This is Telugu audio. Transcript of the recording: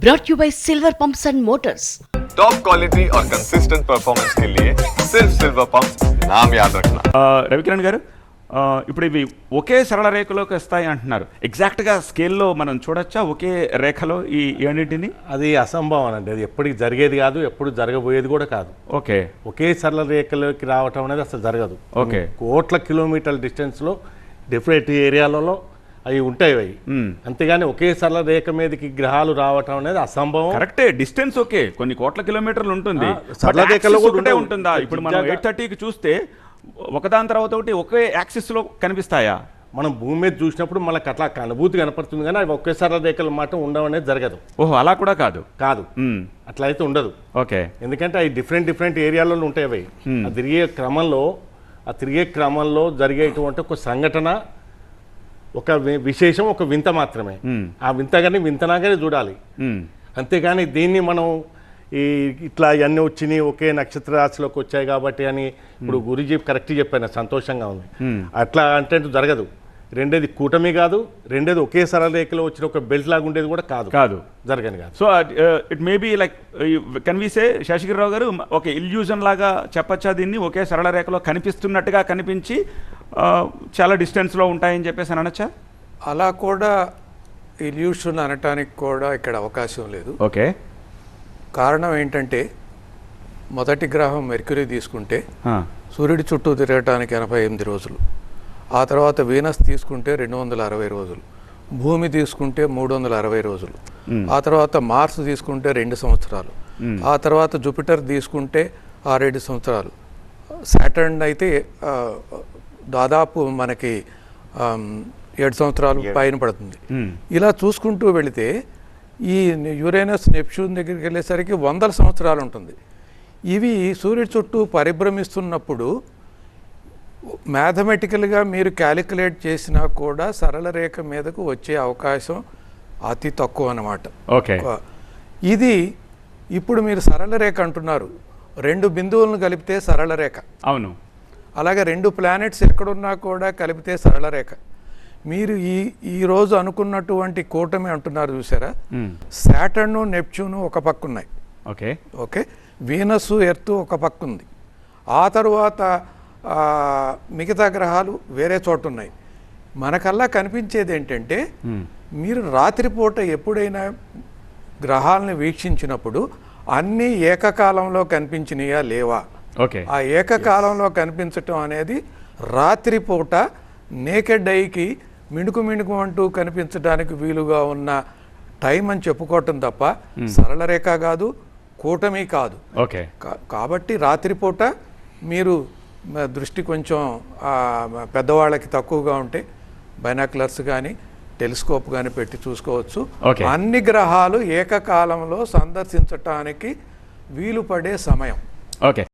brought you by Silver Pumps and Motors. Top quality और कंसिस्टेंट परफॉर्मेंस के लिए सिर्फ सिल्वर पंप नाम याद रखना ఆ, రవికిరణ్ గారు ఆ, ఇప్పుడు ఇవి ఒకే సరళ రేఖలోకి వస్తాయి అంటున్నారు ఎగ్జాక్ట్గా స్కేల్లో మనం చూడొచ్చా ఒకే రేఖలో ఈ ఏడింటిని అది అసంభవం అండి అది ఎప్పటికి జరిగేది కాదు ఎప్పుడు జరగబోయేది కూడా కాదు ఓకే ఒకే సరళ రేఖలోకి రావటం అనేది అసలు జరగదు ఓకే. కోట్ల కిలోమీటర్ల డిస్టెన్స్లో డిఫరెంట్ ఏరియాలలో అవి ఉంటాయి అవి అంతేగాని ఒకే సరళ రేఖ మీదకి గ్రహాలు రావటం అనేది అసంభవం. కరెక్టే డిస్టెన్స్ ఓకే. కొన్ని కోట్ల కిలోమీటర్లు ఉంటుంది. సరళ రేఖలో కూడా ఉండవు. ఉంటుందా? ఇప్పుడు మనం ఎయిట్ థర్టీకి చూస్తే ఒకదాని తర్వాత ఒకటి ఒకే యాక్సిస్లో కనిపిస్తాయా? మనం భూమి మీద చూసినప్పుడు మనకు అట్లా అనుభూతి కనపడుతుంది కానీ అవి ఒకే సరళ రేఖల మాట ఉండడం అనేది జరగదు. ఓహో అలా కూడా కాదు. కాదు. అట్లా అయితే ఉండదు. ఓకే. ఎందుకంటే అవి డిఫరెంట్ డిఫరెంట్ ఏరియాలలో ఉంటాయి అవి. తిరిగే క్రమంలో ఆ తిరిగే క్రమంలో జరిగేటువంటి ఒక సంఘటన ఒక విశేషం ఒక వింత మాత్రమే. ఆ వింతగానే వింతనాగానే చూడాలి. అంతేగాని దీన్ని మనం ఈ ఇట్లా ఇవన్నీ వచ్చినాయి ఒకే నక్షత్ర రాశిలోకి వచ్చాయి కాబట్టి అని ఇప్పుడు గురుజీ కరెక్ట్ చెప్పాను సంతోషంగా ఉంది. అట్లా అంటే జరగదు. రెండేది కూటమి కాదు రెండేది ఒకే సరళ రేఖలో వచ్చిన ఒక బెల్ట్ లాగా ఉండేది కూడా కాదు. కాదు. జరగని కాదు. So it may be like కన్వీసే Seshagirirao గారు ఒక ఇల్యూజన్ లాగా చెప్పచ్చా దీన్ని ఒకే సరళ రేఖలో కనిపిస్తున్నట్టుగా కనిపించి ఆ, చాలా డిస్టెన్స్లో ఉంటాయని చెప్పేసి అని అనొచ్చా? అలా కూడా ఇల్యూషన్ అనటానికి కూడా ఇక్కడ అవకాశం లేదు. ఓకే కారణం ఏంటంటే మొదటి గ్రహం మెర్క్యూరీ తీసుకుంటే సూర్యుడి చుట్టూ తిరగటానికి ఎనభై ఎనిమిది రోజులు. ఆ తర్వాత వీనస్ తీసుకుంటే రెండు వందల అరవై రోజులు భూమి తీసుకుంటే మూడు వందల అరవై రోజులు ఆ తర్వాత మార్స్ తీసుకుంటే రెండు సంవత్సరాలు ఆ తర్వాత జూపిటర్ తీసుకుంటే ఆరేడు సంవత్సరాలు. సాటర్న్ అయితే దాదాపు మనకి ఏడు సంవత్సరాలు పైన పడుతుంది. ఇలా చూసుకుంటూ వెళితే ఈ యురేనస్ నెప్ట్యూన్ దగ్గరికి వెళ్ళేసరికి వందల సంవత్సరాలు ఉంటుంది. ఇవి సూర్యుడి చుట్టూ పరిభ్రమిస్తున్నప్పుడు మ్యాథమెటికల్గా మీరు క్యాలిక్యులేట్ చేసినా కూడా సరళ రేఖ మీదకు వచ్చే అవకాశం అతి తక్కువ అన్నమాట. ఓకే ఇది ఇప్పుడు మీరు సరళ రేఖ అంటున్నారు. రెండు బిందువులను కలిపితే సరళ రేఖ. అవును. అలాగే రెండు ప్లానెట్స్ ఎక్కడున్నా కూడా కలిపితే సరళ రేఖ. మీరు ఈ ఈ రోజు అనుకున్నటువంటి కూటమి అంటున్నారు చూసారా? శాటర్ను నెప్ట్యూను ఒక పక్క ఉన్నాయి ఓకే ఓకే వీనస్ ఎర్త్ ఒక పక్క ఉంది ఆ తరువాత మిగతా గ్రహాలు వేరే చోట ఉన్నాయి. మనకల్లా కనిపించేది ఏంటంటే మీరు రాత్రిపూట ఎప్పుడైనా గ్రహాలను వీక్షించినప్పుడు అన్నీ ఏకకాలంలో కనిపించినాయా లేవా? ఓకే. ఆ ఏకకాలంలో కనిపించటం అనేది రాత్రిపూట నేకెడ్ ఐకి మిణుకు మిణుకు అంటూ కనిపించడానికి వీలుగా ఉన్న టైం అని చెప్పుకోవటం తప్ప సరళ రేఖ కాదు కూటమి కాదు. ఓకే. కాబట్టి రాత్రిపూట మీరు దృష్టి కొంచెం పెద్దవాళ్ళకి తక్కువగా ఉంటే బైనాక్యులర్స్ కానీ టెలిస్కోప్ కానీ పెట్టి చూసుకోవచ్చు. అన్ని గ్రహాలు ఏకకాలంలో సందర్శించటానికి వీలు పడే సమయం. ఓకే.